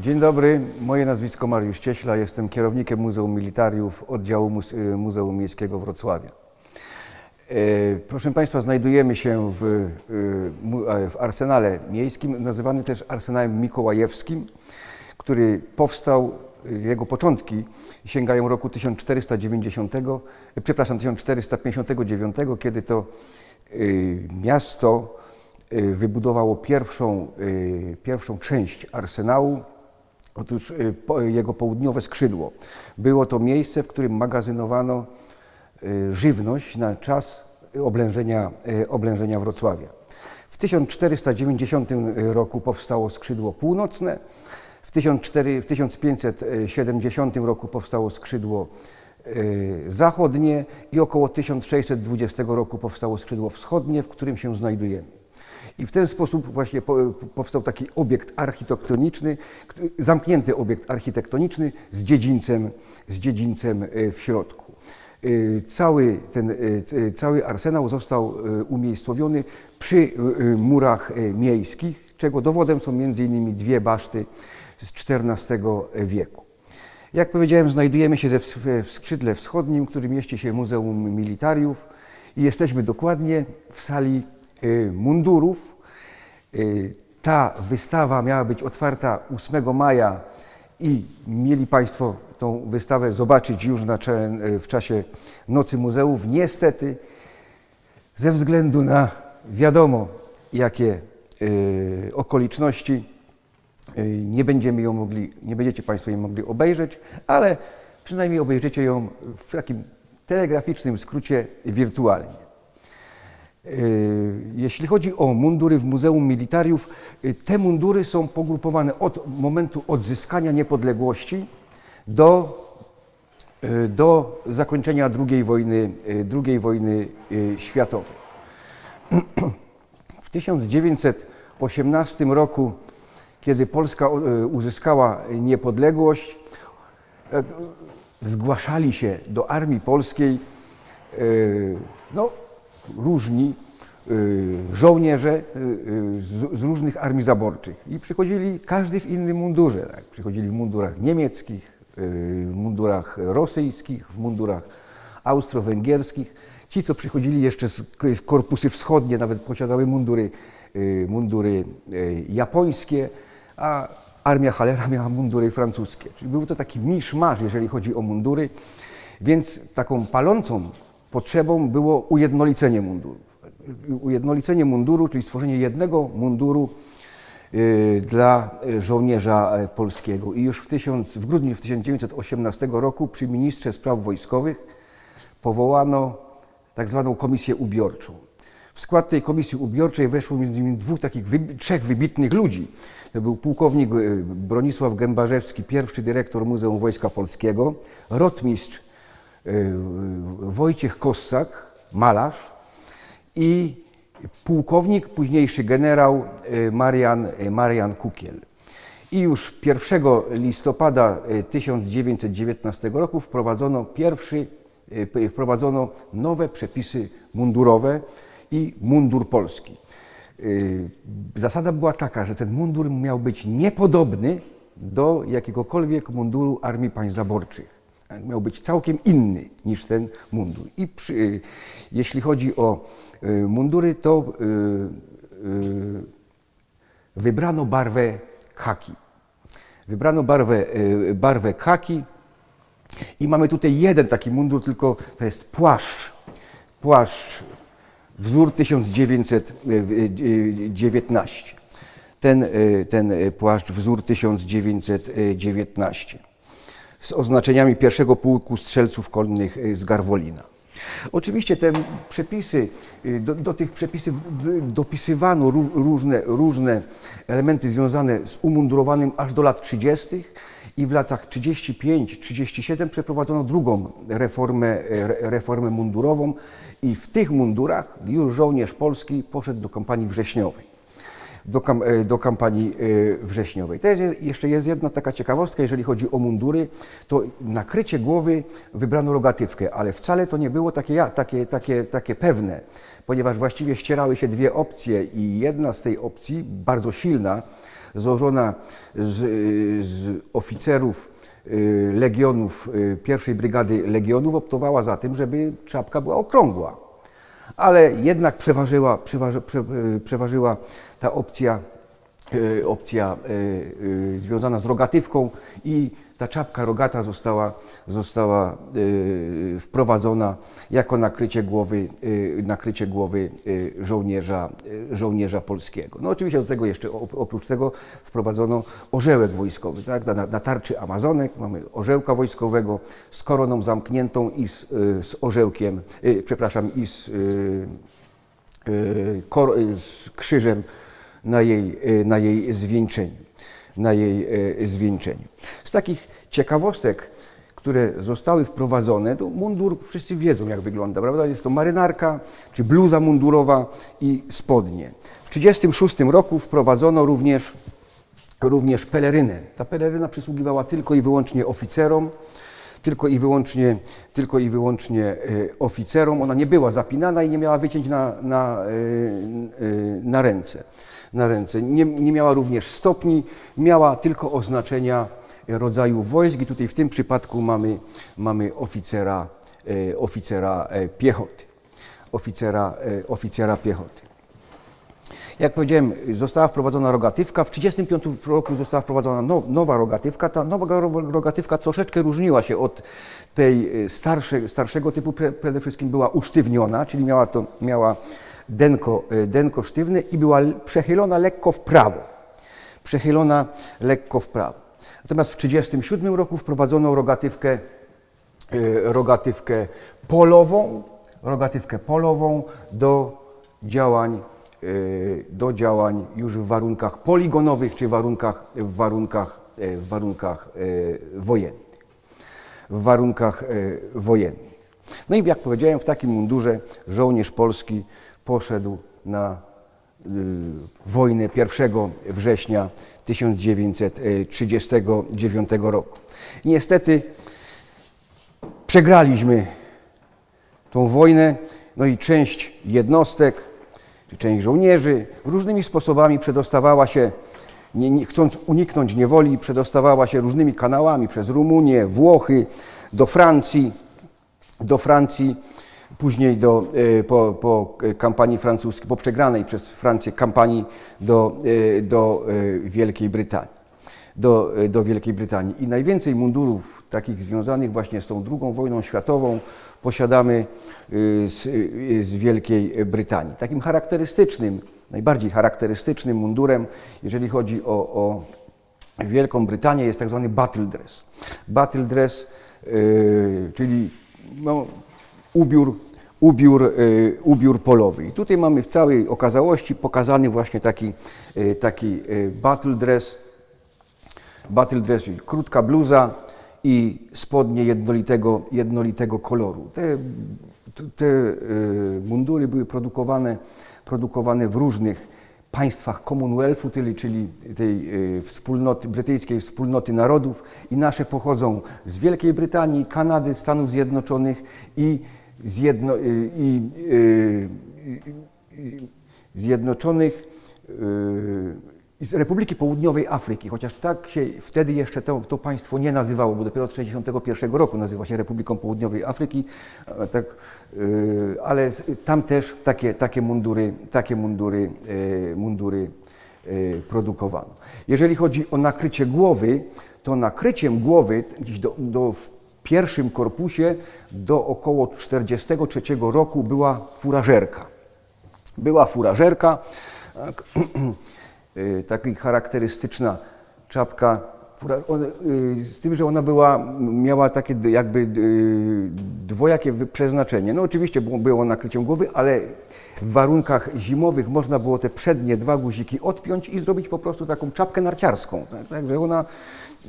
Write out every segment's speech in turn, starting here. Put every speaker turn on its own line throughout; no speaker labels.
Dzień dobry, moje nazwisko Mariusz Cieśla, jestem kierownikiem Muzeum Militariów oddziału Muse- Muzeum Miejskiego Wrocławia. E, Proszę Państwa, znajdujemy się w, w arsenale miejskim, nazywany też arsenałem mikołajewskim, który powstał, jego początki sięgają roku 1490, e, przepraszam, 1459, kiedy to miasto wybudowało pierwszą, e, pierwszą część arsenału, Otóż y, jego południowe skrzydło. Było to miejsce, w którym magazynowano y, żywność na czas oblężenia, y, oblężenia Wrocławia. W 1490 roku powstało skrzydło północne, w 1400 w 1570 roku powstało skrzydło y, zachodnie i około 1620 roku powstało skrzydło wschodnie, w którym się znajdujemy. I w ten sposób właśnie po- powstał taki obiekt architektoniczny, kt- zamknięty obiekt architektoniczny z dziedzińcem, z dziedzińcem e, w środku. E, Cały, ten, e, cały arsenał został umiejscowiony przy murach miejskich, czego dowodem są m.in. dwie baszty z XIV wieku. Jak powiedziałem, znajdujemy się w skrzydle wschodnim, w którym mieści się Muzeum Militariów i jesteśmy dokładnie w sali mundurów. Y, Ta wystawa miała być otwarta 8 maja i mieli Państwo tą wystawę zobaczyć już na, y, w czasie Nocy Muzeów. Niestety, ze względu na wiadomo jakie y, okoliczności, y, nie będziemy ją mogli, nie będziecie Państwo jej mogli obejrzeć, ale przynajmniej obejrzycie ją w takim telegraficznym skrócie wirtualnie. Y, Jeśli chodzi o mundury w Muzeum Militariów, y, te mundury są pogrupowane od momentu odzyskania niepodległości do, y, do zakończenia II wojny, II wojny światowej. W 1918 roku, kiedy Polska uzyskała niepodległość, zgłaszali się do armii polskiej no, różni y, żołnierze y, y, z, różnych armii zaborczych i przychodzili każdy w innym mundurze. Tak? Przychodzili w mundurach niemieckich, w mundurach rosyjskich, w mundurach austro-węgierskich. Ci, co przychodzili jeszcze z korpusy wschodnie, nawet posiadały mundury, mundury japońskie, a armia Halera miała mundury francuskie. Czyli był to taki miszmasz, jeżeli chodzi o mundury, więc taką palącą potrzebą było ujednolicenie munduru. Ujednolicenie munduru, czyli stworzenie jednego munduru y, dla żołnierza e, polskiego. I już w, w grudniu 1918 roku przy ministrze spraw wojskowych powołano tak zwaną komisję ubiorczą. W skład tej komisji ubiorczej weszło między innymi dwóch takich, wybi- trzech wybitnych ludzi. To był pułkownik y, Bronisław Gębarzewski, pierwszy dyrektor Muzeum Wojska Polskiego, rotmistrz Wojciech Kossak, malarz i pułkownik, późniejszy generał y, Marian, y, Marian Kukiel. I już 1 listopada y, 1919 roku wprowadzono pierwszy, y, wprowadzono nowe przepisy mundurowe i mundur polski. Y, Zasada była taka, że ten mundur miał być niepodobny do jakiegokolwiek munduru armii państw zaborczych. Tak, Miał być całkiem inny niż ten mundur. I przy, y, jeśli chodzi o y, mundury, to y, wybrano barwę khaki. Wybrano barwę, barwę khaki i mamy tutaj jeden taki mundur, tylko to jest płaszcz. Płaszcz wzór 1919. Ten, ten płaszcz wzór 1919 z oznaczeniami pierwszego pułku strzelców konnych y, z Garwolina. Oczywiście te przepisy, y, do, do tych przepisów dopisywano ró- różne, różne elementy związane z umundurowanym aż do lat 30. i w latach 35-37 przeprowadzono drugą reformę, re- reformę mundurową i w tych mundurach już żołnierz polski poszedł do kampanii wrześniowej. Do, kam, e, do kampanii e, wrześniowej. To jest, jeszcze jest jedna taka ciekawostka, jeżeli chodzi o mundury, to nakrycie głowy wybrano rogatywkę, ale wcale to nie było takie, takie, takie, takie pewne, ponieważ właściwie ścierały się dwie opcje i jedna z tej opcji, bardzo silna, złożona z, z oficerów legionów, pierwszej brygady legionów, optowała za tym, żeby czapka była okrągła. Ale jednak przeważyła, przeważy, prze, y, przeważyła ta opcja, y, opcja y, związana z rogatywką i ta czapka rogata została, została y, wprowadzona jako nakrycie głowy, y, nakrycie głowy y, żołnierza, y, żołnierza polskiego. No oczywiście do tego jeszcze op- oprócz tego wprowadzono orzełek wojskowy. Tak? Na, na tarczy Amazonek mamy orzełka wojskowego z koroną zamkniętą i z, y, z orzełkiem, y, przepraszam, i z, y, y, y, z krzyżem na jej, y, na jej zwieńczeniu. Na jej y, zwieńczeniu. Z takich ciekawostek, które zostały wprowadzone, to mundur wszyscy wiedzą, jak wygląda, prawda? Jest to marynarka, czy bluza mundurowa i spodnie. W 1936 roku wprowadzono również również pelerynę. Ta peleryna przysługiwała tylko i wyłącznie oficerom, tylko i wyłącznie, tylko i wyłącznie e, oficerom. Ona nie była zapinana i nie miała wycięć na, na, e, e, na ręce. Na ręce. Nie, nie miała również stopni, miała tylko oznaczenia rodzaju wojsk i tutaj w tym przypadku mamy, mamy oficera, oficera piechoty. Oficera, oficera piechoty. Jak powiedziałem, została wprowadzona rogatywka. W 1935 roku została wprowadzona now, nowa rogatywka. Ta nowa ro- rogatywka troszeczkę różniła się od tej y, starsze, starszego typu. Przede wszystkim była usztywniona, czyli miała, to, miała denko, y, denko sztywne i była przechylona lekko w prawo. Przechylona lekko w prawo. Natomiast w 1937 roku wprowadzono rogatywkę y, rogatywkę polową, rogatywkę polową do działań, do działań już w warunkach poligonowych czy warunkach, w warunkach, y, w warunkach y, wojennych. W warunkach y, wojennych. No i jak powiedziałem, w takim mundurze żołnierz polski poszedł na y, wojnę 1 września 1939 roku. Niestety przegraliśmy tą wojnę, no i część jednostek, część żołnierzy. Różnymi sposobami przedostawała się, nie, nie, chcąc uniknąć niewoli, przedostawała się różnymi kanałami przez Rumunię, Włochy, do Francji, do Francji, później do, e, po, po kampanii francuskiej, po przegranej przez Francję kampanii do, e, do e, Wielkiej Brytanii do, do Wielkiej Brytanii. I najwięcej mundurów takich związanych właśnie z tą II wojną światową posiadamy y, z, y, z Wielkiej Brytanii. Takim charakterystycznym, najbardziej charakterystycznym mundurem, jeżeli chodzi o, o Wielką Brytanię, jest tak zwany battle dress. Battle dress, y, czyli no, ubiór, ubiór, ubiór polowy. I tutaj mamy w całej okazałości pokazany właśnie taki, taki battle dress, battle dress, krótka bluza i spodnie jednolitego, jednolitego koloru. Te, te y, mundury były produkowane, produkowane w różnych państwach Commonwealthu, czyli, tej y, wspólnoty, brytyjskiej wspólnoty narodów i nasze pochodzą z Wielkiej Brytanii, Kanady, Stanów Zjednoczonych i, zjedno, y, i y, y, Zjednoczonych i z Republiki Południowej Afryki, chociaż tak się wtedy jeszcze to, to państwo nie nazywało, bo dopiero od 1961 roku nazywa się Republiką Południowej Afryki, tak, y, ale tam też takie, takie mundury, takie mundury, y, mundury y, produkowano. Jeżeli chodzi o nakrycie głowy, to nakryciem głowy gdzieś do, do, w pierwszym korpusie do około 1943 roku była furażerka. Była furażerka, tak, taka charakterystyczna czapka, y, z tym, że ona była, miała takie jakby y, dwojakie przeznaczenie. No oczywiście było, nakryciem głowy, ale w warunkach zimowych można było te przednie dwa guziki odpiąć i zrobić po prostu taką czapkę narciarską. Tak, Także ona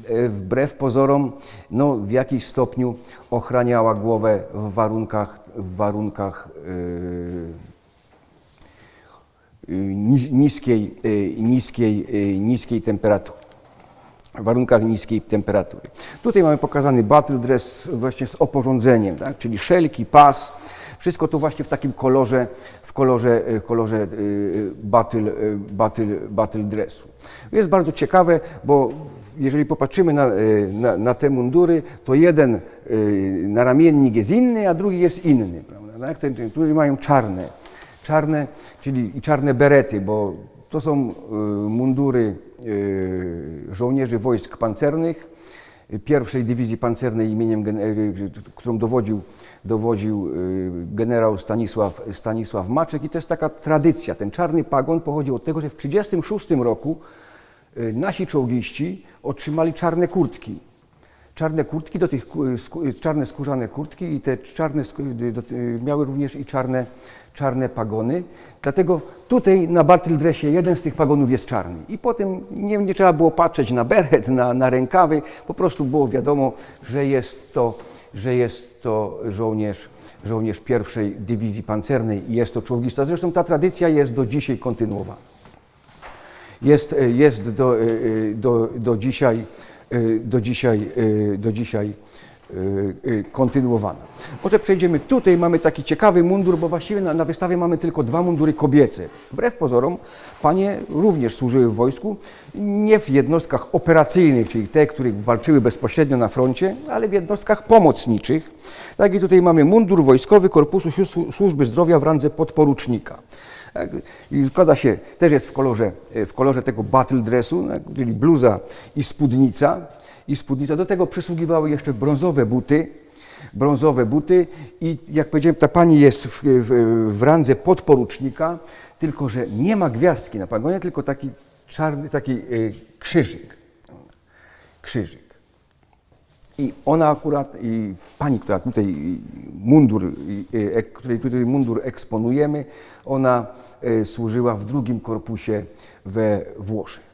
e, wbrew pozorom no, w jakiś stopniu ochraniała głowę w warunkach, w warunkach yy, niskiej, y, niskiej, y, niskiej temperatury w warunkach niskiej temperatury. Tutaj mamy pokazany battle dress właśnie z oporządzeniem, tak? czyli szelki, pas, wszystko to właśnie w takim kolorze, w kolorze, w kolorze y, battle, y, battle, battle dressu. Jest bardzo ciekawe, bo jeżeli popatrzymy na, y, na, na te mundury, to jeden y, naramiennik jest inny, a drugi jest inny. Prawda? Tak? Ten, tutaj mają czarne, czarne, czyli i czarne berety, bo to są y, mundury y, żołnierzy wojsk pancernych, pierwszej dywizji pancernej imieniem, y, którą dowodził, dowodził generał Stanisław, Stanisław Maczek i to jest taka tradycja. Ten czarny pagon pochodzi od tego, że w 1936 roku nasi czołgiści otrzymali czarne kurtki. Czarne kurtki, do tych czarne skórzane kurtki i te czarne miały również i czarne, czarne pagony. Dlatego tutaj na battle dressie jeden z tych pagonów jest czarny. I potem nie, nie trzeba było patrzeć na beret, na, na rękawy, po prostu było wiadomo, że jest to, że jest to żołnierz, żołnierz pierwszej dywizji pancernej i jest to czołgista. Zresztą ta tradycja jest do dzisiaj kontynuowana jest, jest do, do, do dzisiaj, do dzisiaj, do dzisiaj kontynuowana. Może przejdziemy tutaj, mamy taki ciekawy mundur, bo właściwie na, na wystawie mamy tylko dwa mundury kobiece. Wbrew pozorom, panie również służyły w wojsku, nie w jednostkach operacyjnych, czyli te, które walczyły bezpośrednio na froncie, ale w jednostkach pomocniczych. Tak i tutaj mamy mundur wojskowy Korpusu Słu- Służby Zdrowia w randze podporucznika. Tak, I składa się, też jest w kolorze, w kolorze tego battle dressu, tak, czyli bluza i spódnica. I spódnica. Do tego przysługiwały jeszcze brązowe buty, brązowe buty i jak powiedziałem, ta pani jest w, w, w randze podporucznika, tylko że nie ma gwiazdki na pagonie, tylko taki czarny, taki y, krzyżyk. Krzyżyk. I ona akurat, i pani, która tutaj mundur, i, e, której tutaj mundur eksponujemy, ona e, służyła w drugim korpusie we Włoszech.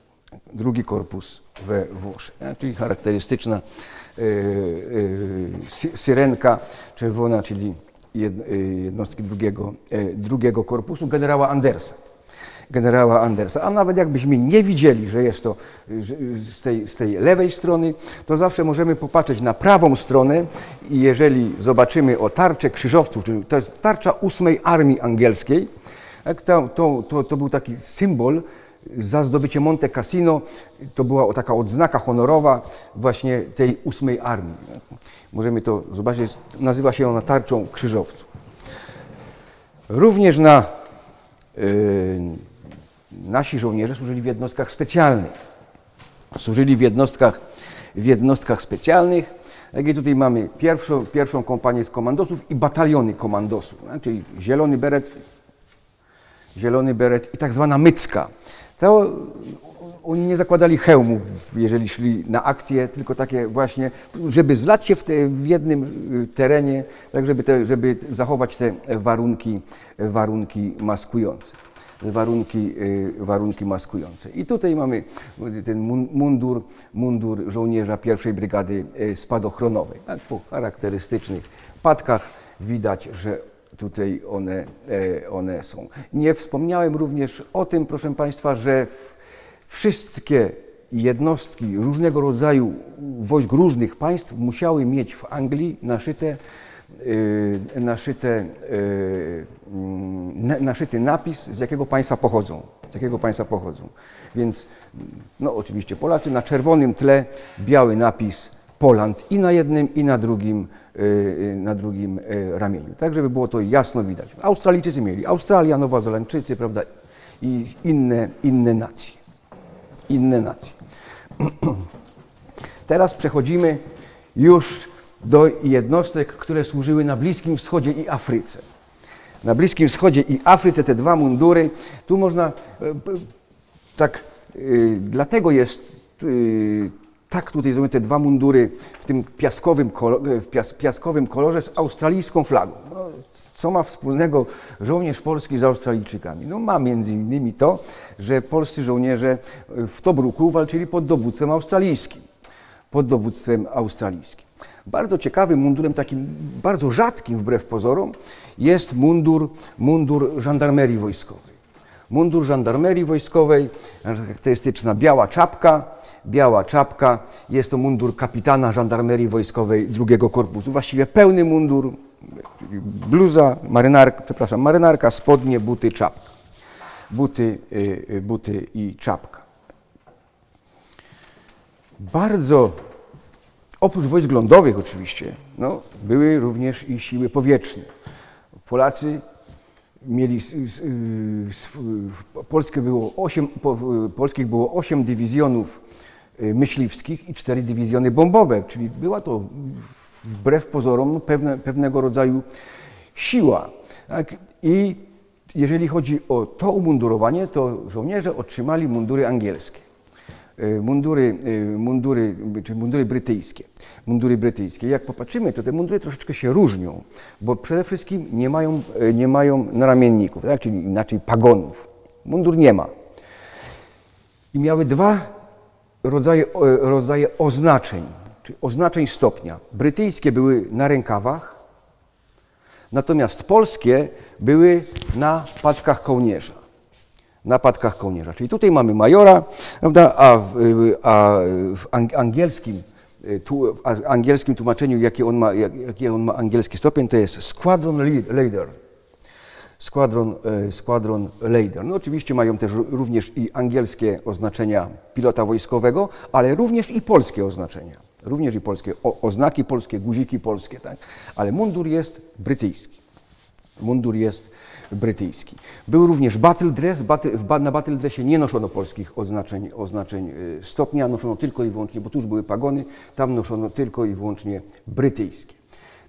Drugi korpus we Włoszech, czyli charakterystyczna e, sy- syrenka czerwona, czyli e, jednostki drugiego, drugiego korpusu generała Andersa generała Andersa. A nawet jakbyśmy nie widzieli, że jest to z tej, z tej lewej strony, to zawsze możemy popatrzeć na prawą stronę i jeżeli zobaczymy o tarczę krzyżowców, czyli to jest tarcza ósmej Armii Angielskiej, tak, to, to, to, to był taki symbol za zdobycie Monte Cassino, to była taka odznaka honorowa właśnie tej ósmej Armii. Możemy to zobaczyć, nazywa się ona tarczą krzyżowców. Również na y, nasi żołnierze służyli w jednostkach specjalnych. Służyli w jednostkach, w jednostkach specjalnych. I tutaj mamy pierwszą, pierwszą kompanię z komandosów i bataliony komandosów, tak? czyli zielony beret, zielony beret i tak zwana mycka. To oni nie zakładali hełmów, jeżeli szli na akcję, tylko takie właśnie, żeby zlać się w, te, w jednym y, terenie, tak żeby, te, żeby zachować te warunki, warunki maskujące. Warunki, y, warunki maskujące. I tutaj mamy ten mun- mundur, mundur żołnierza pierwszej brygady y, spadochronowej. Tak, po charakterystycznych patkach widać, że tutaj one, e, one są. Nie wspomniałem również o tym, proszę Państwa, że wszystkie jednostki różnego rodzaju wojsk różnych państw musiały mieć w Anglii naszyte, y, naszyte, y, mm, na- naszyty napis, z jakiego państwa pochodzą. Z jakiego państwa pochodzą. Więc, no oczywiście Polacy na czerwonym tle, biały napis Poland i na jednym, i na drugim, y, y, na drugim y, ramieniu. Tak, żeby było to jasno widać. Australijczycy mieli Australia, Nowozelandczycy, prawda, i inne, inne nacje. Inne nacje. Teraz przechodzimy już do jednostek, które służyły na Bliskim Wschodzie i Afryce. Na Bliskim Wschodzie i Afryce te dwa mundury, tu można e, tak, dlatego jest tak tutaj zrobione te dwa mundury w tym piaskowym, kolo- w pias, piaskowym kolorze z australijską flagą. No, co ma wspólnego żołnierz polski z Australijczykami? No ma między innymi to, że polscy żołnierze w Tobruku walczyli pod dowództwem australijskim. Pod dowództwem australijskim. Bardzo ciekawym mundurem, takim bardzo rzadkim wbrew pozorom, jest mundur, mundur żandarmerii wojskowej. Mundur żandarmerii wojskowej, charakterystyczna biała czapka, biała czapka. Jest to mundur kapitana żandarmerii wojskowej drugiego korpusu. Właściwie pełny mundur, bluza, marynarka, przepraszam, marynarka, spodnie, buty, czapka. Buty, y, y, buty i czapka. Bardzo, oprócz wojsk lądowych oczywiście, no, były również i siły powietrzne. Polacy mieli, y, w Polskie było 8, po, w- polskich było 8 dywizjonów y, myśliwskich i 4 dywizjony bombowe, czyli była to wbrew pozorom pewne, pewnego rodzaju siła. Tak? I jeżeli chodzi o to umundurowanie, to żołnierze otrzymali mundury angielskie y, mundury, y, mundury, czy mundury brytyjskie. Mundury brytyjskie. Jak popatrzymy, to te mundury troszeczkę się różnią, bo przede wszystkim nie mają, y, nie mają naramienników, tak? czyli inaczej pagonów. Mundur nie ma. I miały dwa rodzaje, rodzaje oznaczeń, czy oznaczeń stopnia. Brytyjskie były na rękawach, natomiast polskie były na paczkach kołnierza na patkach kołnierza. Czyli tutaj mamy majora, prawda, a w, y, a w ang- angielskim, y, tu, w angielskim tłumaczeniu, jakie on, ma, jak, jaki on ma angielski stopień, to jest squadron lead- leader. Squadron, e, squadron leader. No oczywiście mają też ró- również i angielskie oznaczenia pilota wojskowego, ale również i polskie oznaczenia. Również i polskie o, oznaki polskie, guziki polskie, tak? Ale mundur jest brytyjski. Mundur jest brytyjski. Był również battle dress. Na battle dressie nie noszono polskich oznaczeń, oznaczeń y, stopnia, noszono tylko i wyłącznie, bo tu już były pagony, tam noszono tylko i wyłącznie brytyjskie.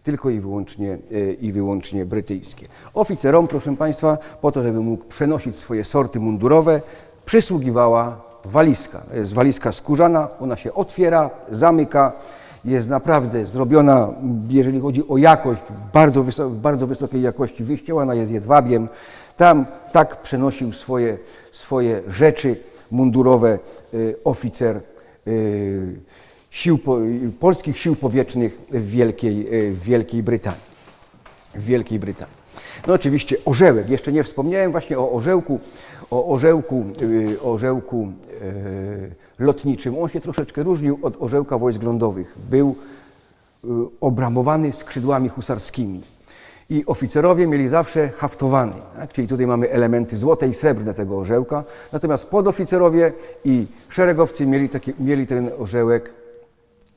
Tylko i wyłącznie, y, i wyłącznie brytyjskie. Oficerom, proszę Państwa, po to, żeby mógł przenosić swoje sorty mundurowe, przysługiwała walizka. Jest walizka skórzana, ona się otwiera, zamyka, jest naprawdę zrobiona, jeżeli chodzi o jakość, bardzo bardzo wysokiej jakości, wyścielana jest jedwabiem. Tam tak przenosił swoje, swoje rzeczy mundurowe y, oficer y, sił, po, y, polskich sił powietrznych w Wielkiej, y, Wielkiej Brytanii w Wielkiej Brytanii. No oczywiście orzełek, jeszcze nie wspomniałem właśnie o orzełku, o orzełku, yy, orzełku yy, lotniczym. On się troszeczkę różnił od orzełka wojsk lądowych. Był yy, obramowany skrzydłami husarskimi. I oficerowie mieli zawsze haftowany, tak? czyli tutaj mamy elementy złote i srebrne tego orzełka, natomiast podoficerowie i szeregowcy mieli, taki, mieli ten orzełek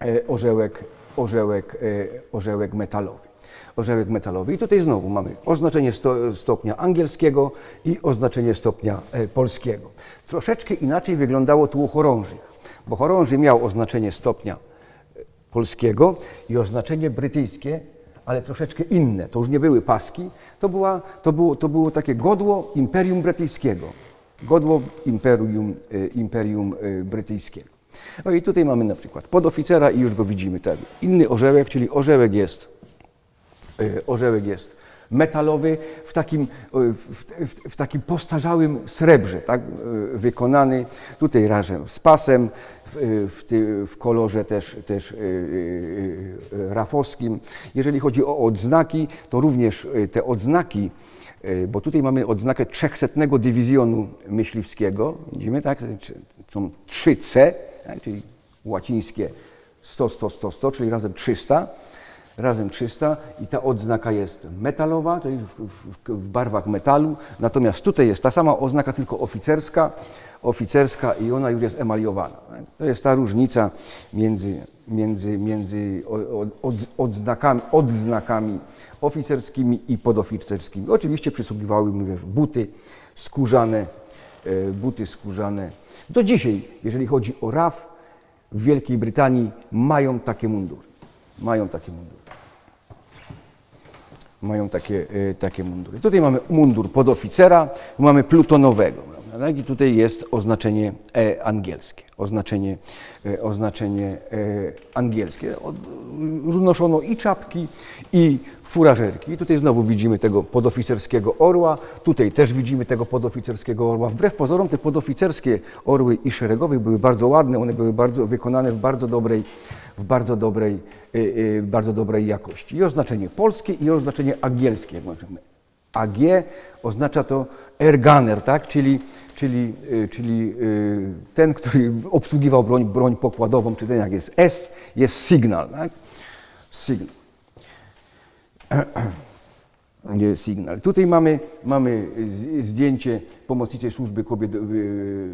e, orzełek, orzełek, e, orzełek metalowy. Orzełek metalowy. I tutaj znowu mamy oznaczenie sto, stopnia angielskiego i oznaczenie stopnia e, polskiego. Troszeczkę inaczej wyglądało u chorążych, bo chorąży miał oznaczenie stopnia e, polskiego i oznaczenie brytyjskie, ale troszeczkę inne. To już nie były paski, to, była, to, było, to było takie godło Imperium Brytyjskiego. Godło Imperium, e, Imperium Brytyjskiego. No i tutaj mamy na przykład podoficera i już go widzimy. Tak. Inny orzełek, czyli orzełek jest, orzełek jest metalowy w takim, e, w, w, w takim postarzałym srebrze, tak, e, wykonany tutaj razem z pasem, w, w, kolorze też, też rafowskim. Jeżeli chodzi o odznaki, to również te odznaki bo tutaj mamy odznakę 300 dywizjonu myśliwskiego, widzimy, tak, są 3C, tak, czyli łacińskie 100, 100, 100, 100, czyli razem 300, razem 300 i ta odznaka jest metalowa, czyli w, w, w barwach metalu, natomiast tutaj jest ta sama oznaka, tylko oficerska, oficerska i ona już jest emaliowana. To jest ta różnica między, między, między od, odznakami, odznakami oficerskimi i podoficerskimi. Oczywiście przysługiwały mu też buty skórzane, e, buty skórzane. Do dzisiaj, jeżeli chodzi o RAF, w Wielkiej Brytanii mają takie mundury. Mają takie mundury. Mają takie, e, takie mundury. Tutaj mamy mundur podoficera, mamy plutonowego. Tak? I tutaj jest oznaczenie e, angielskie. Oznaczenie, e, oznaczenie e, angielskie. Od, noszono i czapki, i furażerki. Tutaj znowu widzimy tego podoficerskiego orła. Tutaj też widzimy tego podoficerskiego orła. Wbrew pozorom te podoficerskie orły i szeregowe były bardzo ładne. One były bardzo wykonane w bardzo dobrej, w bardzo dobrej, bardzo dobrej jakości. I oznaczenie polskie, i oznaczenie angielskie. Jak możemy. a G oznacza to airgunner, tak? czyli, czyli, y, czyli y, ten, który obsługiwał broń, broń pokładową, czy ten jak jest S, jest signal. Tak? Signal. Nie, Signal. Tutaj mamy, mamy zdjęcie pomocniczej służby kobiet, y,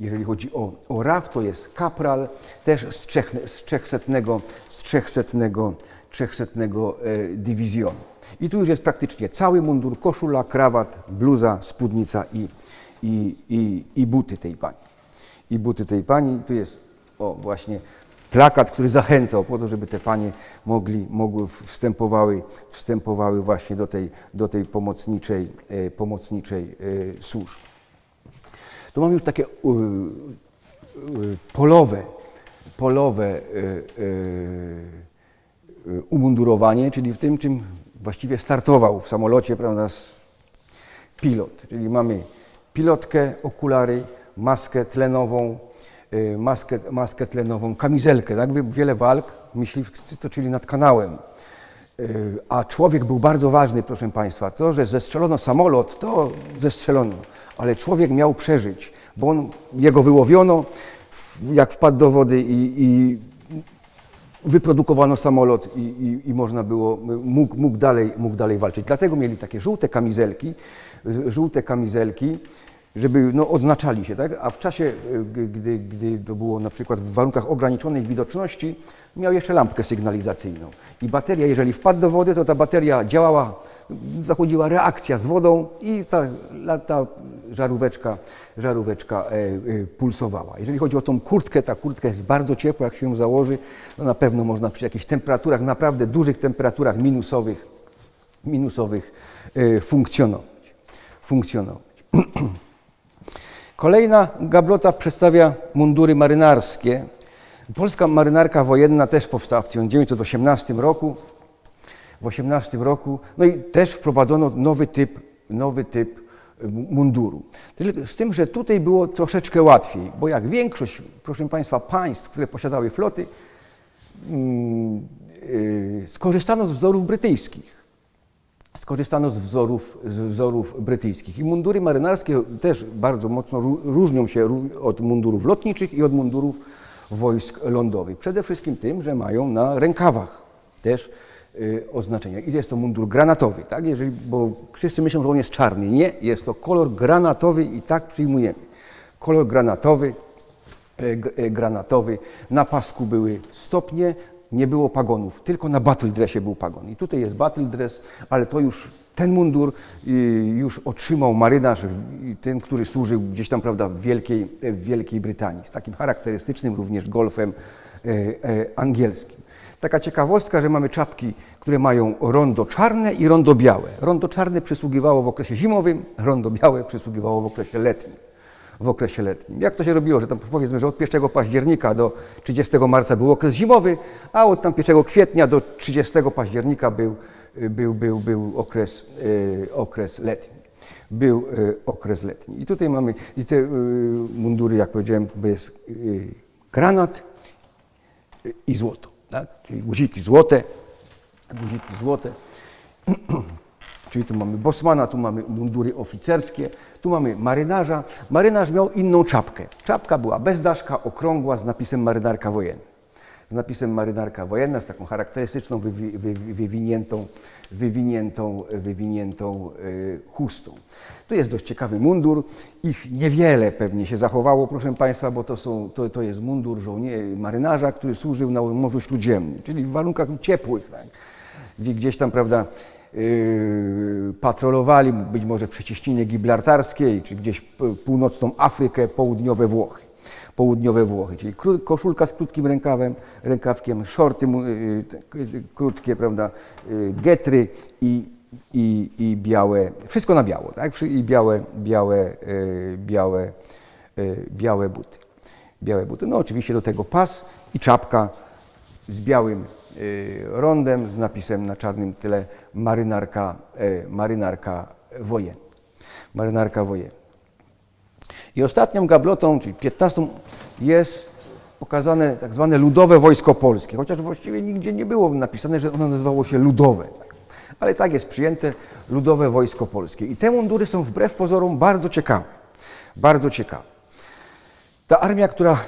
jeżeli chodzi o, o RAF, to jest kapral, też z, trzech, z 300, z 300, 300 e, dywizjonu. I tu już jest praktycznie cały mundur, koszula, krawat, bluza, spódnica i, i, i, i buty tej pani. I buty tej pani, tu jest o właśnie plakat, który zachęcał po to, żeby te panie mogli, mogły wstępowały, wstępowały właśnie do tej, do tej pomocniczej, e, pomocniczej e, służby. Tu mamy już takie polowe, polowe umundurowanie, czyli w tym, czym właściwie startował w samolocie, prawda, pilot. Czyli mamy pilotkę, okulary, maskę tlenową, y, maskę, maskę tlenową, kamizelkę. Tak? Wie- Wiele walk myśliwcy toczyli nad kanałem. Y, A człowiek był bardzo ważny, proszę Państwa. To, że zestrzelono samolot, to zestrzelono, ale człowiek miał przeżyć, bo on, jego wyłowiono, jak wpadł do wody i, i wyprodukowano samolot i, i, i można było, mógł, mógł, dalej, mógł dalej walczyć. Dlatego mieli takie żółte kamizelki, żółte kamizelki, żeby no, odznaczali się, tak? a w czasie, gdy, gdy to było na przykład w warunkach ograniczonej widoczności, miał jeszcze lampkę sygnalizacyjną. I bateria, jeżeli wpadł do wody, to ta bateria działała, zachodziła reakcja z wodą i ta, ta żaróweczka, żaróweczka e, e, pulsowała. Jeżeli chodzi o tą kurtkę, ta kurtka jest bardzo ciepła, jak się ją założy, to na pewno można przy jakichś temperaturach, naprawdę dużych temperaturach minusowych, minusowych e, funkcjonować. funkcjonować. Kolejna gablota przedstawia mundury marynarskie. Polska marynarka wojenna też powstała w 1918 roku. W 18 roku, no i też wprowadzono nowy typ, nowy typ y, munduru. Z tym, że tutaj było troszeczkę łatwiej, bo jak większość, proszę Państwa, państw, które posiadały floty, mm, y, skorzystano z wzorów brytyjskich skorzystano z wzorów, z wzorów brytyjskich. I mundury marynarskie też bardzo mocno ró- różnią się od mundurów lotniczych i od mundurów wojsk lądowych. Przede wszystkim tym, że mają na rękawach też y, oznaczenia. I jest to mundur granatowy, tak? Jeżeli, bo wszyscy myślą, że on jest czarny. Nie, jest to kolor granatowy i tak przyjmujemy. Kolor granatowy, e, e, granatowy. Na pasku były stopnie, nie było pagonów, tylko na battle dressie był pagon. I tutaj jest battle dress, ale to już ten mundur y, już otrzymał marynarz, ten, który służył gdzieś tam, prawda, w Wielkiej, w Wielkiej Brytanii, z takim charakterystycznym również golfem e, angielskim. Taka ciekawostka, że mamy czapki, które mają rondo czarne i rondo białe. Rondo czarne przysługiwało w okresie zimowym, rondo białe przysługiwało w okresie letnim w okresie letnim. Jak to się robiło, że tam powiedzmy, że od 1 października do 30 marca był okres zimowy, a od tam 1 kwietnia do 30 października był, był, był, był okres, e, okres letni. Był e, okres letni. I tutaj mamy i te e, mundury, jak powiedziałem, to jest granat i złoto. Tak? Czyli guziki złote, guziki złote. Czyli tu mamy bosmana, tu mamy mundury oficerskie, tu mamy marynarza. Marynarz miał inną czapkę. Czapka była bez daszka, okrągła, z napisem marynarka wojenna. Z napisem marynarka wojenna, z taką charakterystyczną, wywi, wy, wywiniętą, wywiniętą, wywiniętą y, chustą. Tu jest dość ciekawy mundur. Ich niewiele pewnie się zachowało, proszę Państwa, bo to, są, to, to jest mundur żołnierza, marynarza, który służył na Morzu Śródziemnym, czyli w warunkach ciepłych. Tak? gdzie gdzieś tam, prawda, yy, patrolowali, być może przy ciśnienie gibraltarskiej, czy gdzieś p- północną Afrykę, południowe Włochy. Południowe Włochy, czyli koszulka z krótkim rękawem, rękawkiem, shorty yy, te- k- krótkie, prawda, getry i, i, i białe, wszystko na biało, tak, i białe, białe, białe, białe buty. Białe buty. No oczywiście do tego pas i czapka z białym y, rondem, z napisem na czarnym tyle marynarka, y, marynarka wojenna. Marynarka wojenna. I ostatnią gablotą, czyli 15, jest pokazane tak zwane Ludowe Wojsko Polskie, chociaż właściwie nigdzie nie było napisane, że ono nazywało się Ludowe. Ale tak jest przyjęte Ludowe Wojsko Polskie. I te mundury są wbrew pozorom bardzo ciekawe. Bardzo ciekawe. Ta armia, która,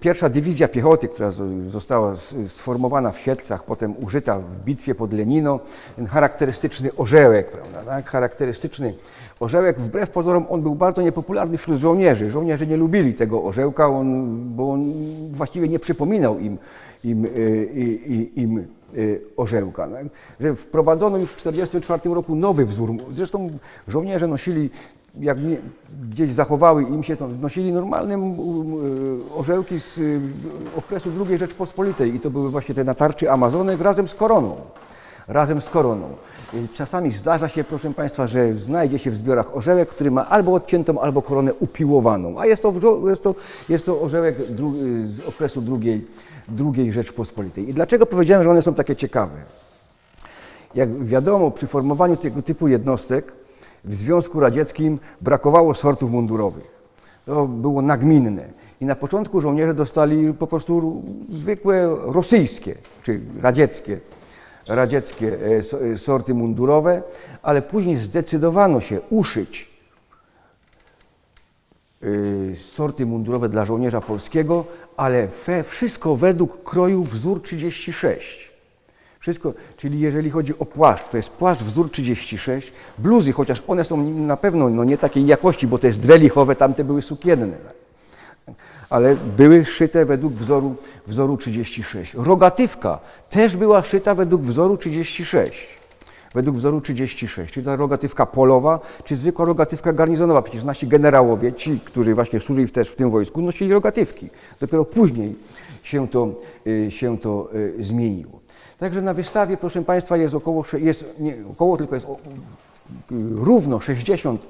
pierwsza dywizja piechoty, która zo- została sformowana w Siedlcach, potem użyta w bitwie pod Lenino, ten charakterystyczny orzełek, prawda, tak? charakterystyczny orzełek, wbrew pozorom on był bardzo niepopularny wśród żołnierzy. Żołnierze nie lubili tego orzełka, on, bo on właściwie nie przypominał im, im, y, i- i- im y, orzełka. Tak? Że wprowadzono już w 1944 roku nowy wzór. Zresztą żołnierze nosili jak gdzieś zachowały im się, to nosili normalne y, orzełki z y, okresu II Rzeczpospolitej i to były właśnie te natarczy Amazonek razem z koroną. Razem z koroną. Y, Czasami zdarza się, proszę Państwa, że znajdzie się w zbiorach orzełek, który ma albo odciętą, albo koronę upiłowaną, a jest to, jest to, jest to orzełek y, z okresu II, II Rzeczpospolitej. I dlaczego powiedziałem, że one są takie ciekawe? Jak wiadomo, przy formowaniu tego typu jednostek w Związku Radzieckim brakowało sortów mundurowych. To było nagminne. I na początku żołnierze dostali po prostu zwykłe rosyjskie czy radzieckie, radzieckie e, e, sorty mundurowe, ale później zdecydowano się uszyć y, sorty mundurowe dla żołnierza polskiego, ale wszystko według kroju wzór 36. Wszystko, czyli jeżeli chodzi o płaszcz, to jest płaszcz wzór 36, bluzy, chociaż one są na pewno no, nie takiej jakości, bo to jest drelichowe, tamte były sukienne. Ale były szyte według wzoru, wzoru 36. Rogatywka też była szyta według wzoru 36. Według wzoru 36, czyli ta rogatywka polowa, czy zwykła rogatywka garnizonowa. Przecież nasi generałowie, ci, którzy właśnie służyli też w tym wojsku, nosili rogatywki. Dopiero później się to, y, się to y, zmieniło. Także na wystawie, proszę Państwa, jest około, jest, nie około, tylko jest równo 60,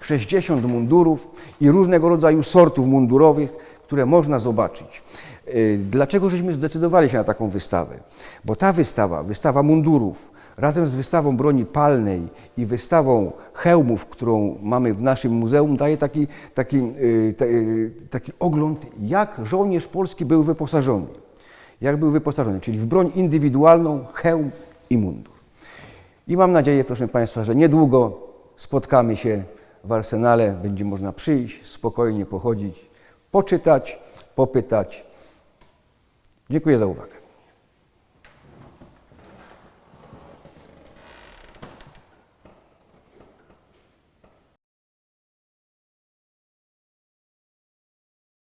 60 mundurów i różnego rodzaju sortów mundurowych, które można zobaczyć. Y, Dlaczego żeśmy zdecydowali się na taką wystawę? Bo ta wystawa, wystawa mundurów, razem z wystawą broni palnej i wystawą hełmów, którą mamy w naszym muzeum, daje taki, taki, y, y, taki ogląd, jak żołnierz polski był wyposażony. Jak był wyposażony, czyli w broń indywidualną, hełm i mundur. I mam nadzieję, proszę Państwa, że niedługo spotkamy się w arsenale. Będzie można przyjść, spokojnie pochodzić, poczytać, popytać. Dziękuję za uwagę.